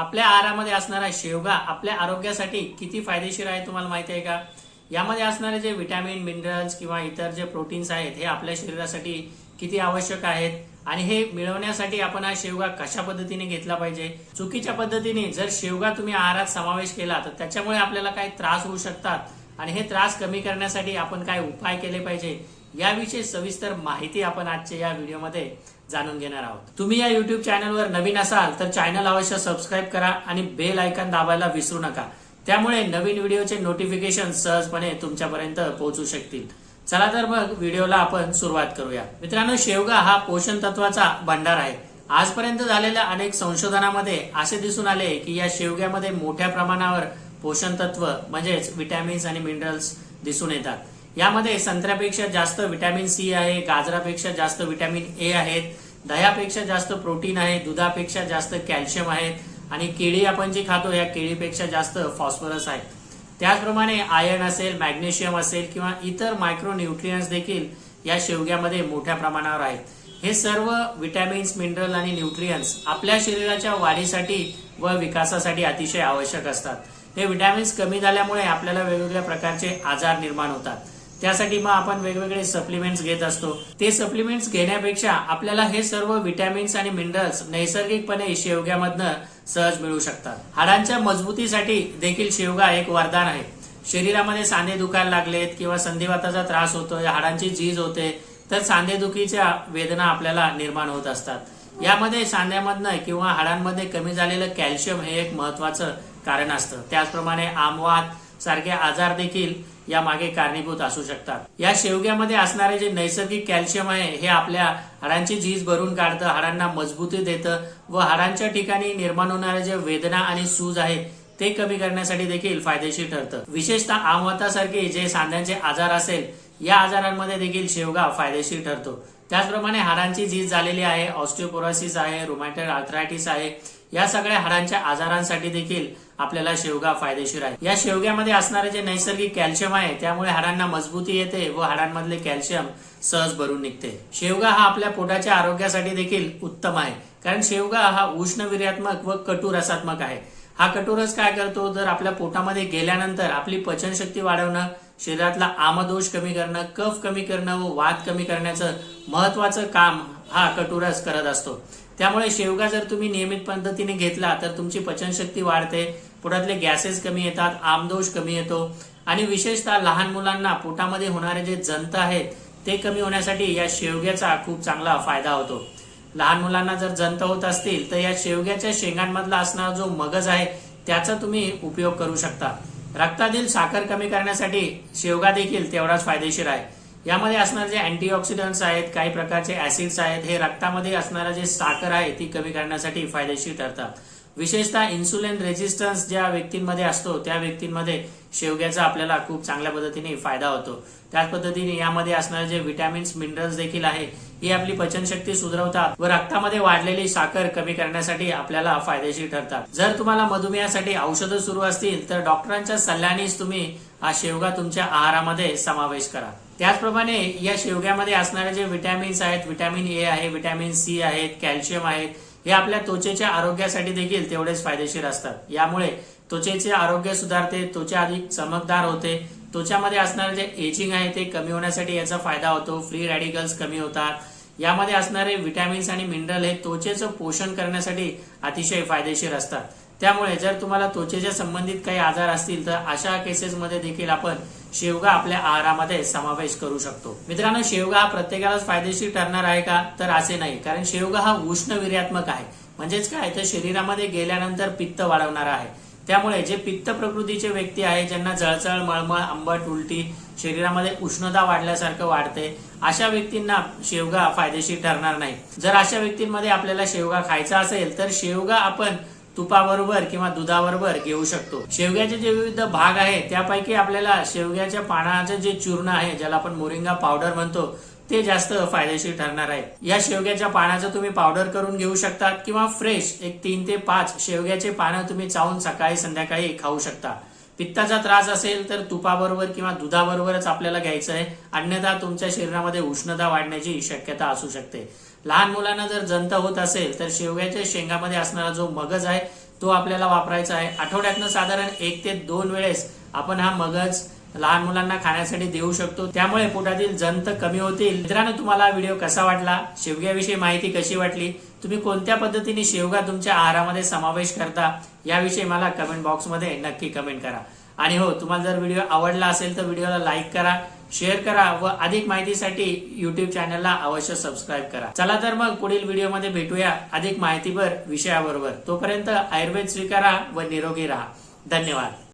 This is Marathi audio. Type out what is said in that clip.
आपल्या आहारामध्ये असणारा शेवगा आपल्या आरोग्यासाठी किती फायदेशीर आहे तुम्हाला माहिती आहे का? यामध्ये असणारे जे विटॅमिन मिनरल्स किंवा इतर जे प्रोटीन्स आहेत हे आपल्या शरीरासाठी किती आवश्यक आहेत? आणि हे मिळवण्यासाठी आपण हा शेवगा कशा पद्धतीने घेतला पाहिजे? चुकीच्या पद्धतीने जर शेवगा तुम्ही आहारात समावेश केला तर त्याच्यामुळे आपल्याला काही त्रास होऊ शकतात. आणि हे त्रास कमी करण्यासाठी आपण काय उपाय केले पाहिजे? याविषयी सविस्तर माहिती आपण आजच्या या व्हिडिओमध्ये जाणून घेणार आहोत. तुम्ही या युट्यूब चॅनलवर नवीन असाल तर चॅनल अवश्य सबस्क्राईब करा आणि बेल आयकॉन दाबायला विसरू नका. त्यामुळे नवीन व्हिडिओचे नोटिफिकेशन सहजपणे तुमच्यापर्यंत पोहोचू शकतील. चला तर मग व्हिडिओला आपण सुरुवात करूया. मित्रांनो शेवगा हा पोषण तत्वाचा भंडार आहे. आजपर्यंत झालेल्या अनेक संशोधनामध्ये असे दिसून आले की या शेवग्यामध्ये मोठ्या प्रमाणावर पोषण तत्व म्हणजेच विटॅमिन्स आणि मिनरल्स दिसून येतात. यामध्ये संत्र्यापेक्षा जास्त विटॅमिन सी आहे गाजरापेक्षा जास्त विटॅमिन ए आहेत दह्यापेक्षा जास्त प्रोटीन आहे दुधापेक्षा जास्त कॅल्शियम आहेत आणि केळी आपण जी खातो या केळीपेक्षा जास्त फॉस्फरस आहे. त्याचप्रमाणे आयर्न असेल मॅग्नेशियम असेल किंवा इतर मायक्रो न्यूट्रियन्स देखील या शेवग्यामध्ये मोठ्या प्रमाणावर आहेत. हे सर्व विटॅमिन्स मिनरल आणि न्यूट्रियन्स आपल्या शरीराच्या वाढीसाठी व विकासासाठी अतिशय आवश्यक असतात. हे विटॅमिन्स कमी झाल्यामुळे आपल्याला वेगवेगळ्या प्रकारचे आजार निर्माण होतात. त्यासाठी मग आपण वेगवेगळे सप्लिमेंट्स घेत असतो. ते सप्लिमेंट्स घेण्यापेक्षा आपल्याला हे सर्व विटॅमिन्स आणि मिनरल्स नैसर्गिकपणे शेवग्यामधनं सहज मिळू शकतात. हाडांच्या मजबूतीसाठी देखील शेवगा एक वरदान आहे. शरीरामध्ये सांधे दुखायला लागलेत किंवा संधिवाताचा त्रास होतोय हाडांची झीज होते तर सांधेदुखीच्या वेदना आपल्याला निर्माण होत असतात. यामध्ये सांध्यामधनं किंवा हाडांमध्ये कमी झालेलं कॅल्शियम हे एक महत्वाचं कारण असतं. त्याचप्रमाणे आमवात सारखे आजार देखील या मागे कारणीभूत असू शकतात. या शेवग्यामध्ये असणारे जे नैसर्गिक कॅल्शियम आहे हे आपल्या हाडांची झीज भरून काढतं हाडांना मजबूती देतं व हाडांच्या ठिकाणी निर्माण होणारे जे वेदना आणि सूज आहे ते कमी करण्यासाठी देखील फायदेशीर ठरतं. विशेषतः आमवातासारखे जे सांध्यांचे आजार असेल या आजारांमध्ये देखील शेवगा फायदेशीर ठरतो. त्याचप्रमाणे हाडांची झीज झालेली आहे ऑस्टिओपोरोसिस आहे रोमॅटेड आर्थरायटिस आहे या सगळ्या हाडांच्या आजारांसाठी देखील आपल्याला शेवगा फायदेशीर आहे. या शेवग्यामध्ये असणारे जे नैसर्गिक कॅल्शियम आहे त्यामुळे हाडांना मजबूती येते व हाडांमधले कॅल्शियम सहज भरून निघते. शेवगा हा आपल्या पोटाच्या आरोग्यासाठी देखील उत्तम आहे कारण शेवगा हा उष्णविर्यात्मक व कटू रसात्मक आहे. हा कटोरस काय करतो? जर आपल्या पोटामध्ये गेल्यानंतर आपली पचनशक्ती वाढवणं शरीरातला आमदोष कमी करणं कफ कमी करणं व वात कमी करण्याचं महत्वाचं काम हा कटुरस करत असतो. त्यामुळे शेवगा जर तुम्ही नियमित पद्धतीने घेतला तर तुमची पचनशक्ती वाढते पोटातले गॅसेस कमी येतात आमदोष कमी येतो. आणि विशेषतः लहान मुलांना पोटामध्ये होणारे जे जंत आहेत ते कमी होण्यासाठी या शेवग्याचा खूप चांगला फायदा होतो. लहान मुलांना जर जंत होत असतील तर या शेवग्याच्या शेंगांमधला असणारा जो मगज आहे त्याचा तुम्ही उपयोग करू शकता. रक्तातील साखर कमी करण्यासाठी शेवगा देखील तेवढाच फायदेशीर आहे. यामध्ये असणारे जे अँटीऑक्सिडंट्स आहेत काही प्रकारचे ऍसिड्स आहेत हे रक्तामध्ये असणारा जे साखर आहे ती कमी करण्यासाठी फायदेशीर ठरतात. विशेषतः इन्सुलिन रेजिस्टन्स ज्या व्यक्तींमध्ये असतो त्या व्यक्तींमध्ये शेवग्याचा आपल्याला खूप चांगल्या पद्धतीने फायदा होतो. त्याच पद्धतीने यामध्ये असणारे जे विटॅमिन्स मिनरल्स देखील आहे ही आपली पचनशक्ती सुधारवतात व रक्तामध्ये वाढलेली साखर कमी करण्यासाठी आपल्याला फायदेशीर ठरतात. जर तुम्हाला मधुमेहासाठी औषधं सुरू असतील तर डॉक्टरांच्या सल्ल्यानेच तुम्ही हा शेवगा तुमच्या आहारामध्ये समावेश करा. त्याचप्रमाणे या शेवग्यामध्ये असणारे जे विटॅमिन्स आहेत विटॅमिन ए आहे विटॅमिन सी आहेत कॅल्शियम आहेत हे आपल्या त्वचेच्या आरोग्यासाठी देखील तेवढेच फायदेशीर असतात. यामुळे त्वचेचे आरोग्य सुधारते त्वचा अधिक चमकदार होते त्वचामध्ये असणारे जे एजिंग आहे ते कमी होण्यासाठी याचा फायदा होतो फ्री रॅडिकल्स कमी होतात. यामध्ये असणारे विटॅमिन्स आणि मिनरल हे त्वचेचं पोषण करण्यासाठी अतिशय फायदेशीर असतात. त्यामुळे जर तुम्हाला त्वचेच्या संबंधित काही आजार असतील तर अशा केसेसमध्ये देखील आपण शेवगा आपल्या आहारामध्ये समावेश करू शकतो. मित्रांनो शेवगा हा प्रत्येकालाच फायदेशीर ठरणार आहे का? तर असे नाही. कारण शेवगा हा उष्ण विर्यात्मक आहे. म्हणजेच काय? तर शरीरामध्ये गेल्यानंतर पित्त वाढवणार आहे. त्यामुळे जे पित्त प्रकृतीचे व्यक्ती आहे ज्यांना जळजळ मळमळ आंबट उलटी शरीरामध्ये उष्णता वाढल्यासारखं वाढते अशा व्यक्तींना शेवगा फायदेशीर ठरणार नाही. जर अशा व्यक्तींमध्ये आपल्याला शेवगा खायचा असेल तर शेवगा आपण तुपाबरोबर किंवा दुधाबरोबर घेऊ शकतो. शेवग्याचे जे विविध भाग आहेत त्यापैकी आपल्याला शेवग्याच्या पानाचं जे चूर्ण आहे ज्याला आपण मोरिंगा पावडर म्हणतो ते जास्त फायदेशीर ठरणार आहे. या शेवग्याच्या पानाचं तुम्ही पावडर करून घेऊ शकता किंवा फ्रेश एक तीन ते पाच शेवग्याचे पानं तुम्ही चावून सकाळी संध्याकाळी खाऊ शकता. पित्ताचा त्रास असेल तर तुपाबरोबर किंवा दुधाबरोबरच आपल्याला घ्यायचं आहे. अन्यथा तुमच्या शरीरामध्ये उष्णता वाढण्याची शक्यता असू शकते. लहान मुलांना जर जंत होत असेल तर शेवग्याच्या शेंगामध्ये असणारा जो मगज आहे तो आपल्याला वापरायचा आहे. आठवड्यातनं साधारण एक ते दोन वेळेस आपण हा मगज लहान मुलांना खाण्यासाठी देऊ शकतो. त्यामुळे पोटातील जंत कमी होतील. मित्रांनो तुम्हाला व्हिडिओ कसा वाटला? शेवग्याविषयी माहिती कशी वाटली? तुम्ही कोणत्या पद्धतीने शेवगा तुमच्या आहारामध्ये समावेश करता? याविषयी मला कमेंट बॉक्समध्ये नक्की कमेंट करा. आणि हो तुम्हाला जर व्हिडिओ आवडला असेल तर व्हिडिओला लाईक करा. शेअर करा व अधिक माहितीसाठी युट्यूब चॅनलला अवश्य सबस्क्राईब करा. चला तर मग पुढील व्हिडिओमध्ये भेटूया अधिक माहितीपर विषयाबरोबर. तोपर्यंत आयुर्वेद स्वीकारा व निरोगी राहा. धन्यवाद.